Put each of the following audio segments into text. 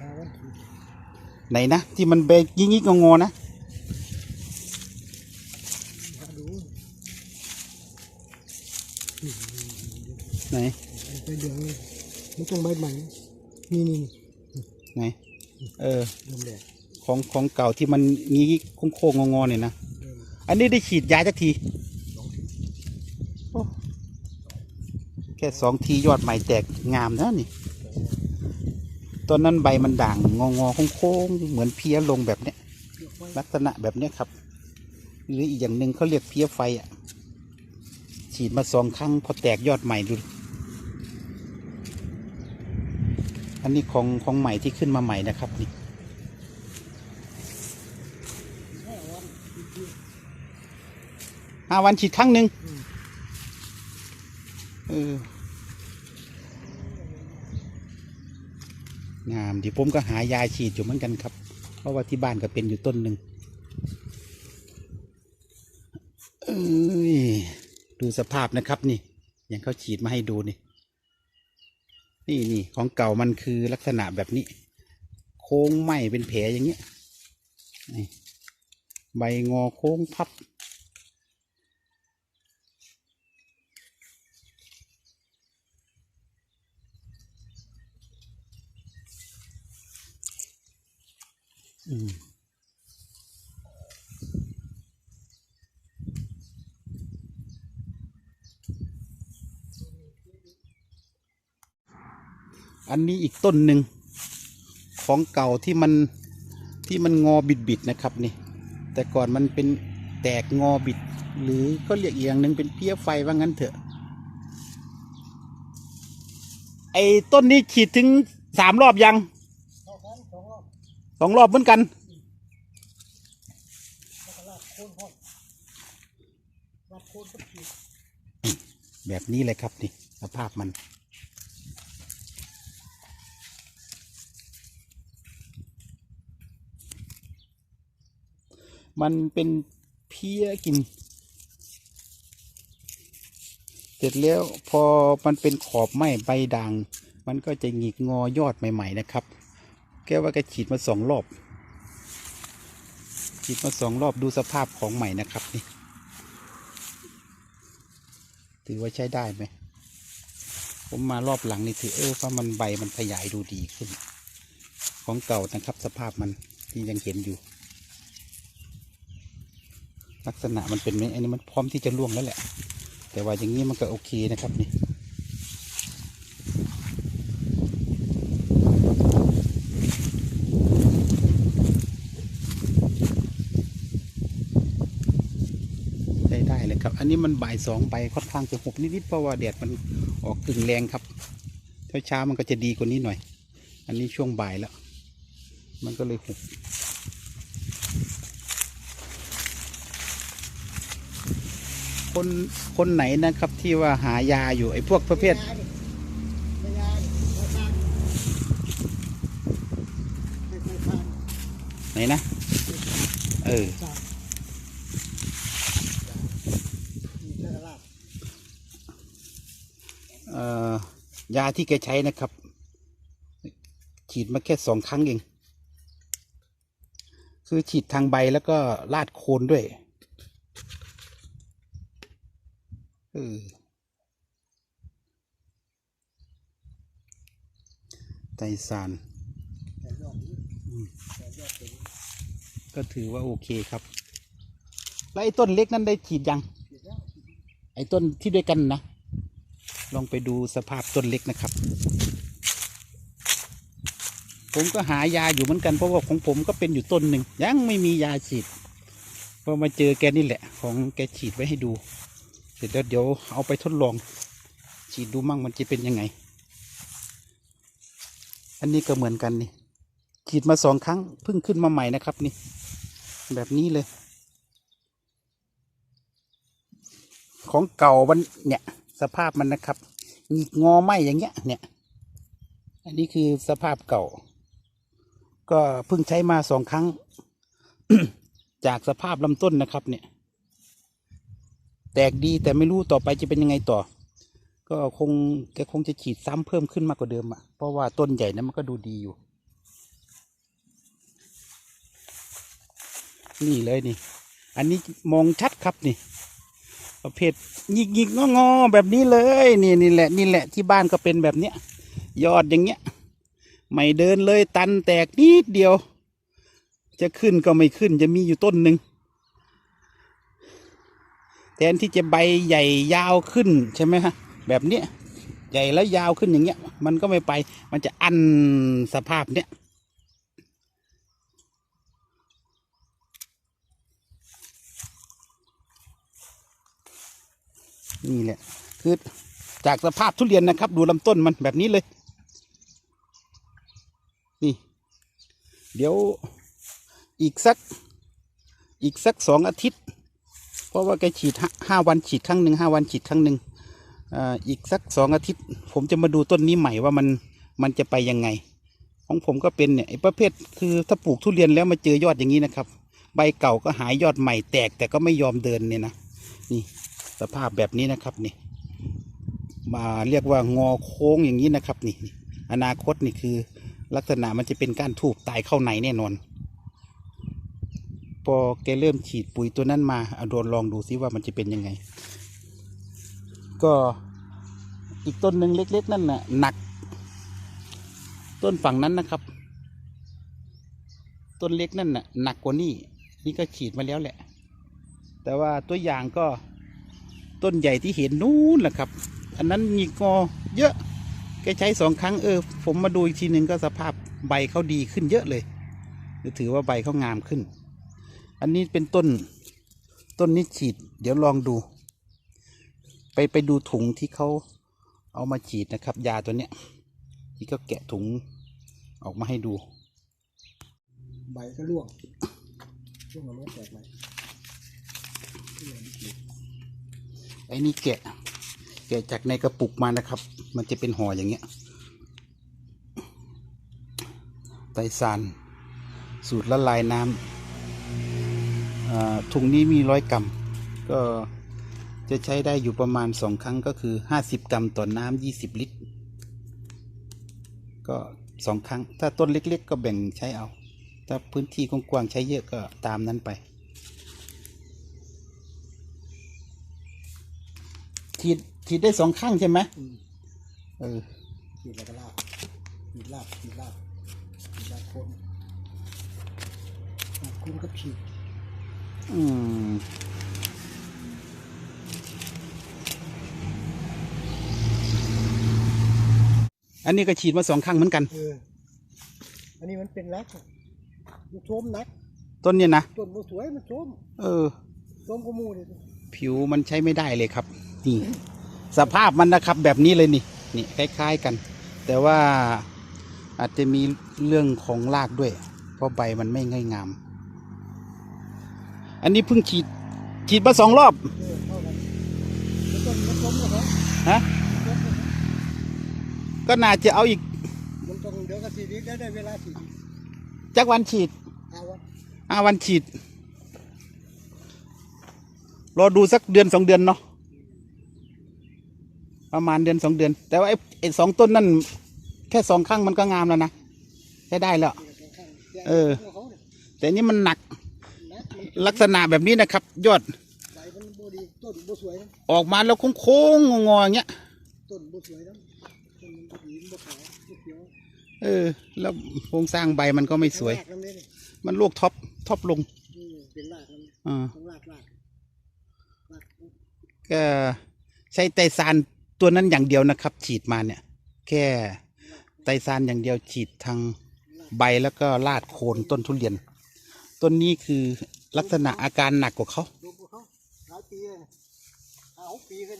หาวันที่ไหนนะที่มันเบกยิงยิงงอๆนะหาดูไหนไปเดืองเลยมันต้องใบใหม่นี่นี่ไหนเออเริ่มแรกของของเก่าที่มันงี้โค้งๆงอๆเนี่ยนะเริ่มอันนี้ได้ฉีดยาจักทีสองทีโอ้แค่สองทียอดใหม่แตกงามนะนี่ ต้นนั้นใบมันด่างงองอๆโค้งๆเหมือนเพี้ยลงแบบเนี้ยลักษณะแบบเนี้ยครับ หรืออีกอย่างหนึ่งเขาเรียกเพี้ยไฟอะ ฉีดมาสองครั้งพอแตกยอดใหม่ดู อันนี้ของของใหม่ที่ขึ้นมาใหม่นะครับนี่ห้าวันฉีดครั้งหนึ่งเออ งามดีผมก็หายาฉีดอยู่เหมือนกันครับ เพราะว่าที่บ้านก็เป็นอยู่ต้นหนึ่งเอ้ยดูสภาพนะครับนี่ อย่างเขาฉีดมาให้ดูนี่ นี่นี่ของเก่ามันคือลักษณะแบบนี้ โค้งไหมเป็นแผลอย่างเงี้ยใบงอโค้งพับ อันนี้อีกต้นหนึ่งของเก่าที่มันที่มันงอบิดบิดๆนะครับนี่ แต่ก่อนมันเป็นแตกงอบิด หรือก็เรียกอีกอย่างหนึ่งเป็นเพี้ยไฟว่างั้นเถอะ ไอ้ต้นนี้ฉีดถึงสามรอบยัง สองครั้งสองรอบ สองรอบเหมือนกันแบบนี้เลยครับนี่สภาพมัน มันเป็นเพี้ยกิน เสร็จแล้วพอมันเป็นขอบไหมใบด่าง มันก็จะหงิกงอยอดใหม่ ๆ นะครับ แกว่าแกฉีดมาสองรอบ ฉีดมาสองรอบดูสภาพของใหม่นะครับนี่ ถือว่าใช้ได้ไหม ผมมารอบหลังนี่ถือเออว่ามันใบมันขยายดูดีขึ้น ของเก่านะครับสภาพมันที่ยังเห็นอยู่ ลักษณะมันเป็นไหมอันนี้มันพร้อมที่จะร่วงแล้วแหละ แต่ว่าอย่างนี้มันก็โอเคนะครับนี่ ได้ได้เลย ครับ อันนี้มันบ่ายสองใบค่อนข้างจะหกนิดๆเพราะว่าแดดมันออกกึ่งแรงครับเช้าเช้ามันก็จะดีกว่านี้หน่อย อันนี้ช่วงบ่ายแล้ว มันก็เลยหกคนคนไหนนะครับที่ว่าหายาอยู่ไอ้พวกประเภทไหนนะ เออ ทานนี่แล้วก็ลาก เอ่อ ยาที่แกใช้นะครับ ฉีดมาแค่สองครั้งเอง คือฉีดทางใบแล้วก็ลาดโคนด้วยเออไตรสารก็ถือว่าโอเคครับแล้วไอ้ต้นเล็กนั้นได้ฉีดยัง ไอ้ต้นที่ด้วยกันนะ ลองไปดูสภาพต้นเล็กนะครับ ผมก็หายาอยู่เหมือนกันเพราะว่าของผมก็เป็นอยู่ต้นหนึ่งยังไม่มียาฉีดพอมาเจอแกนี่แหละ ของแกฉีดไว้ให้ดู เสร็จแล้วเดี๋ยวเอาไปทดลอง ฉีดดูมั่งมันจะเป็นยังไง อันนี้ก็เหมือนกันนี่ฉีดมาสองครั้งเพิ่งขึ้นมาใหม่นะครับนี่ แบบนี้เลย ของเก่ามันเนี่ย สภาพมันนะครับหงิกงอไหมอย่างเงี้ย เนี่ย อันนี้คือสภาพเก่า ก็เพิ่งใช้มาสองครั้ง จากสภาพลำต้นนะครับ เนี่ย แตกดีแต่ไม่รู้ต่อไปจะเป็นยังไงต่อ ก็คงแกคงจะฉีดซ้ำเพิ่มขึ้นมากกว่าเดิมอะ่ะเพราะว่าต้นใหญ่นะมันก็ดูดีอยู่ นี่เลยนี่ อันนี้มองชัดครับนี่ ประเภทหยิกหยิกงองอๆแบบนี้เลย นี่นี่แหละนี่แหละที่บ้านก็เป็นแบบเนี้ย ยอดอย่างเงี้ย ไม่เดินเลยตันแตกนิดเดียว จะขึ้นก็ไม่ขึ้นจะมีอยู่ต้นหนึ่งแทนที่จะใบใหญ่ยาวขึ้นใช่ไหมฮะแบบเนี้ยใหญ่แล้วยาวขึ้นอย่างเงี้ย มันก็ไม่ไปมันจะอันสภาพเนี้ย นี่แหละ คือจากสภาพทุเรียนนะครับ ดูลำต้นมันแบบนี้เลย นี่ เดี๋ยวอีกสักอีกสักสองอาทิตย์ เพราะว่าแกฉีดห้าวันฉีดครั้งหนึ่งห้าวันฉีดครั้งหนึ่งอ่าอีกสักสองอาทิตย์ ผมจะมาดูต้นนี้ใหม่ว่ามันมันจะไปยังไง ของผมก็เป็นเนี่ยไอ้ประเภทคือถ้าปลูกทุเรียนแล้วมาเจอยอดอย่างนี้นะครับ ใบเก่าก็หายยอดใหม่แตกแต่ก็ไม่ยอมเดินเนี่ยนะนี่ สภาพแบบนี้นะครับนี่ มาเรียกว่างอโค้งอย่างนี้นะครับนี่ อนาคตนี่คือ ลักษณะมันจะเป็นก้านทูบตายเข้าในแน่นอนพอแกเริ่มฉีดปุ๋ยตัวนั้นมาเอาโดนลองดูซิว่ามันจะเป็นยังไง ก็อีกต้นหนึ่งเล็ก ๆ นั่นน่ะหนัก ต้นฝั่งนั้นนะครับ ต้นเล็กนั่นน่ะหนักกว่านี่นี่ก็ฉีดมาแล้วแหละ แต่ว่าตัวอย่างก็ ต้นใหญ่ที่เห็นนู้นแหละครับ อันนั้นมีกอเยอะแกใช้สองครั้งเออ ผมมาดูอีกทีหนึ่งก็สภาพใบเขาดีขึ้นเยอะเลยถือว่าใบเขางามขึ้น อันนี้เป็นต้นต้นนี้ฉีด เดี๋ยวลองดู ไปไปดูถุงที่เขาเอามาฉีดนะครับ ยาตัวเนี้ยที่เขาแกะถุงออกมาให้ดู ใบก็ร่วงร่วงมาไม่แตกใหม ไอ้นี่แกะ แกะจากในกระปุกมานะครับ มันจะเป็นห่ออย่างเงี้ย ไตรซานสูตรละลายน้ำอ่าถุงนี้มีร้อยกรัม ก็จะใช้ได้อยู่ประมาณสองครั้งก็คือห้าสิบกรัมต่อน้ำยี่สิบลิตร ก็สองครั้ง ถ้าต้นเล็กๆ ก็แบ่งใช้เอา ถ้าพื้นที่กว้างๆใช้เยอะก็ตามนั้นไป ฉีดฉีดได้สองข้างใช่ไหมอืมเออขีดแล้วก็ลาบขีดลาบขีดลาบขีดลาบคนลาบคนก็ขีดอืมอันนี้ก็ฉีดมาสองครั้งเหมือนกัน เออ อันนี้มันเป็นรักอะมันโชมนักต้นเนี่ยนะต้นมันสวยมันโชมเออ โชมก็มูเลยผิวมันใช้ไม่ได้เลยครับ นี่สภาพมันนะครับแบบนี้เลยนี่นี่คล้าย ๆกัน แต่ว่าอาจจะมีเรื่องของรากด้วย เพราะใบมันไม่ง่ายงาม อันนี้เพิ่งฉีดฉีดมาสองรอบฮะก็น่าจะเอาอีกมันต้องเดี๋ยวก็สีดได้ได้เวลาสีจักวันฉีดอาวะห้าวันฉีดรอดูสักเดือนสองเดือนเนาะ ประมาณเดือนสองเดือน แต่ว่าไอ้ไอ้สองต้นนั่นแค่สองครั้งมันก็งามแล้วนะใช้ได้แล้ว เออ แต่นี่มันหนักลักษณะแบบนี้นะครับ ยอดต้นสวยออกมาแล้วโค้งๆงอๆอย่างเงี้ยเออ แล้วโครงสร้างใบมันก็ไม่สวย มันลวกท็อปท็อปลงอืมเป็นรากน้ำเนี่ยอ่าต้องรากรากรากก็ใช้ไตซาน ตัวนั้นอย่างเดียวนะครับ ฉีดมาเนี่ย แค่ไตซานอย่างเดียวฉีดทางใบแล้วก็ลาดโคนต้นทุเรียน ต้นนี้คือลักษณะอาการหนักกว่าเขาหลายปีเลยห้าหกปีเลย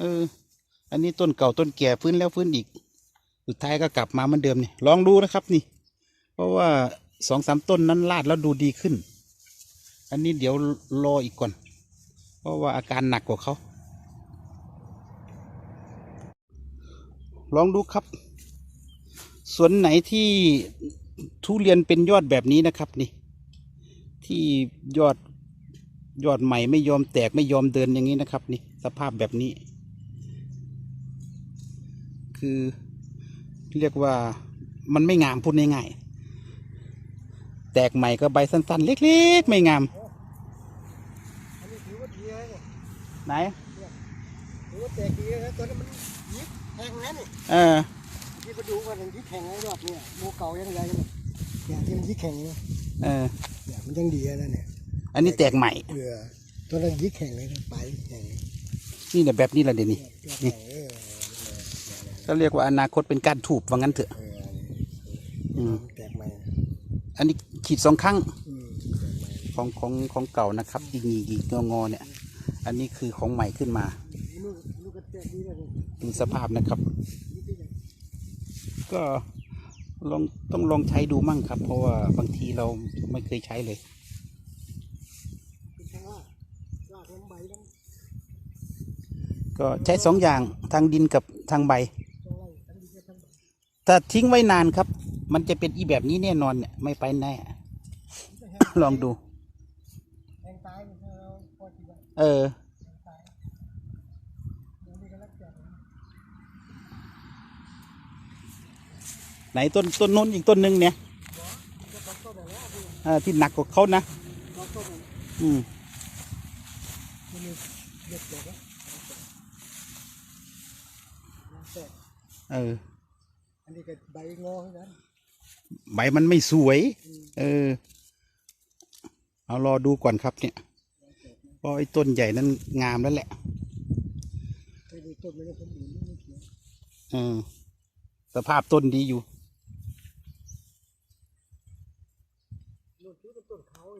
เออ อันนี้ต้นเก่าต้นแก่ฟื้นแล้วฟื้นอีก สุดท้ายก็กลับมาเหมือนเดิมนี่ลองดูนะครับนี่ เพราะว่าสองสามต้นนั้นลาดแล้วดูดีขึ้น อันนี้เดี๋ยวรออีกก่อน เพราะว่าอาการหนักกว่าเขา ลองดูครับสวนไหนที่ทุเรียนเป็นยอดแบบนี้นะครับนี่ ที่ยอดยอดใหม่ไม่ยอมแตกไม่ยอมเดินอย่างนี้นะครับ นี่สภาพแบบนี้ คือเรียกว่ามันไม่งามพูดง่ายๆแตกใหม่ก็ใบสั้นๆ เล็กๆ ไม่งามไหนถือว่าแตกดีนะตอนนั้มัน เออที่ไปดูว่ามันยิบแข็งไอ้รอบเนี่ยโมเก่ายังไงเนี่ยเนี่ยที่มันยิบแข็งเนี่ยเออเนี่ยมันยังดีนะเนี่ย อันนี้แตกใหม่เออตัวนั้นยิบแข็งเลยนะไปแข็งนี่แหละแบบนี้แหละเดี๋ยวนี้ตัวแข็งเออก็เรียกว่าอนาคตเป็นการถูกว่างั้นเถอะเอออืมแตกใหม่อันนี้ขีดสองครั้งอืมของของของเก่านะครับอีกอีกอีกงองอเนี่ย อันนี้คือของใหม่ขึ้นมาลูกลูกก็แตกดีเลยดูสภาพนะครับ ก็ลองต้องลองใช้ดูมั่งครับ เพราะว่าบางทีเราไม่เคยใช้เลยเป็นทางว่าลากลงใบต้องก็ใช้สองอย่างทางดินกับทางใบต้องไล่ทั้งดีทั้งใบถ้าทิ้งไว้นานครับ มันจะเป็นอีแบบนี้แน่นอนเนี่ยไม่ไปแน่ ลองดูแทงตายมันเราพอที่ว่าเออ แทงตายเดี๋ยวนี้ก็รักแจก ไหนต้นต้นโน้นอีกต้นหนึ่งเนี่ยก็ต้องต้นแบบนี้คือเออที่หนักกว่าเขานะต้องต้นแบบอืมมันมีเด็ดแบบนี้แตกเอออันนี้ก็ใบงอเหมือนกันใบมันไม่สวย เออ เอารอดูก่อนครับเนี่ยเพราะไอ้ต้นใหญ่นั้นงามแล้วแหละไปดูต้นมันก็สมบูรณ์ไม่เขียวเออสภาพต้นดีอยู่